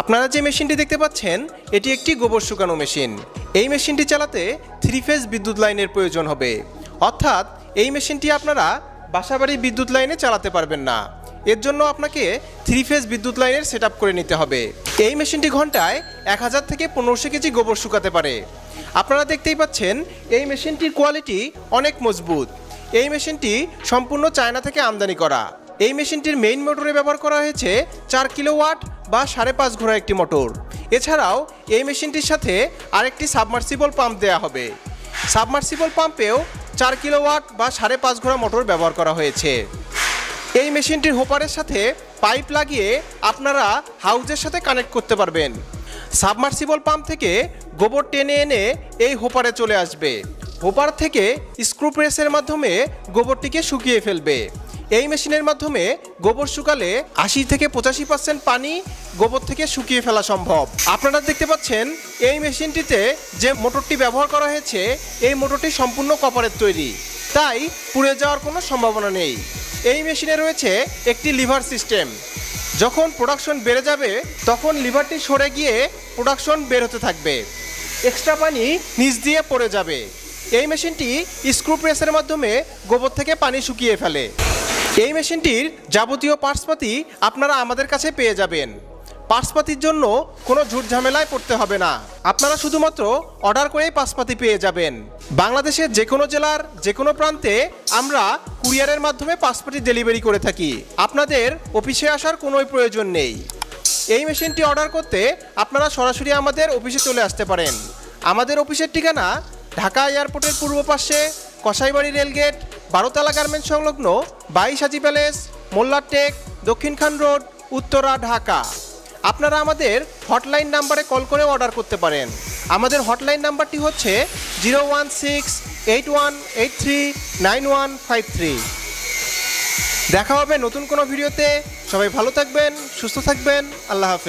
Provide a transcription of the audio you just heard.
আপনারা যে মেশিনটি দেখতে পাচ্ছেন, এটি একটি গোবর শুকানো মেশিন। এই মেশিনটি চালাতে থ্রি ফেজ বিদ্যুৎ লাইনের প্রয়োজন হবে। অর্থাৎ, এই মেশিনটি আপনারা বাসাবাড়ি বিদ্যুৎ লাইনে চালাতে পারবেন না। এর জন্য আপনাকে থ্রি ফেজ বিদ্যুৎ লাইনের সেট করে নিতে হবে। এই মেশিনটি ঘন্টায় এক হাজার থেকে পনেরোশো কেজি গোবর শুকাতে পারে। আপনারা দেখতেই পাচ্ছেন, এই মেশিনটির কোয়ালিটি অনেক মজবুত। এই মেশিনটি সম্পূর্ণ চায়না থেকে আমদানি করা। এই মেশিনটির মেইন মোটরে ব্যবহার করা হয়েছে চার কিলোওয়াট বা সাড়ে পাঁচ ঘোড়া একটি মোটর এছাড়াও এই মেশিনটির সাথে আরেকটি সাবমার্সিবল পাম্প দেওয়া হবে। সাবমার্সিবল পাম্পেও চার কিলোওয়াট বা সাড়ে পাঁচ ঘোড়া মোটর ব্যবহার করা হয়েছে। এই মেশিনটির হোপারের সাথে পাইপ লাগিয়ে আপনারা হাউজের সাথে কানেক্ট করতে পারবেন। সাবমার্সিবল পাম্প থেকে গোবর টেনে এনে এই হোপারে চলে আসবে। হোপার থেকে স্ক্রু প্রেসের মাধ্যমে গোবরটিকে শুকিয়ে ফেলবে। এই মেশিনের মাধ্যমে গোবর শুকালে আশি থেকে পঁচাশি পার্সেন্ট পানি গোবর থেকে শুকিয়ে ফেলা সম্ভব। আপনারা দেখতে পাচ্ছেন, এই মেশিনটিতে যে মোটরটি ব্যবহার করা হয়েছে, এই মোটরটি সম্পূর্ণ কপারের তৈরি। তাই পুড়ে যাওয়ার কোনো সম্ভাবনা নেই। এই মেশিনে রয়েছে একটি লিভার সিস্টেম। যখন প্রোডাকশন বেড়ে যাবে, তখন লিভারটি সরে গিয়ে প্রোডাকশন বের হতে থাকবে। এক্সট্রা পানি নিচ দিয়ে পড়ে যাবে। এই মেশিনটি স্ক্রু প্রেসের মাধ্যমে গোবর থেকে পানি শুকিয়ে ফেলে। এই মেশিনটির যাবতীয় পার্টসপাতি আপনারা আমাদের কাছে পেয়ে যাবেন। পার্টসপাতির জন্য কোনো ঝুট ঝামেলায় পড়তে হবে না। আপনারা শুধুমাত্র অর্ডার করেই পার্টসপাতি পেয়ে যাবেন। বাংলাদেশের যে কোনো জেলার যে কোনো প্রান্তে আমরা কুরিয়ারের মাধ্যমে পাসপোর্টটি ডেলিভারি করে থাকি। আপনাদের অফিসে আসার কোনোই প্রয়োজন নেই। এই মেশিনটি অর্ডার করতে আপনারা সরাসরি আমাদের অফিসে চলে আসতে পারেন। আমাদের অফিসের ঠিকানা ঢাকা এয়ারপোর্টের পূর্ব পাশে কসাইবাড়ি রেলগেট বারোতলা গার্মেন্টস সংলগ্ন বাইশ হাজি প্যালেস মোল্লার টেক দক্ষিণখান রোড, উত্তরা, ঢাকা। আপনারা আমাদের হটলাইন নাম্বারে কল করে অর্ডার করতে পারেন। আমাদের হটলাইন নাম্বারটি হচ্ছে zero one six eight one eight three nine one five three. দেখা হবে নতুন কোনো ভিডিওতে। সবাই ভালো থাকবেন, সুস্থ থাকবেন। আল্লাহ হাফেজ।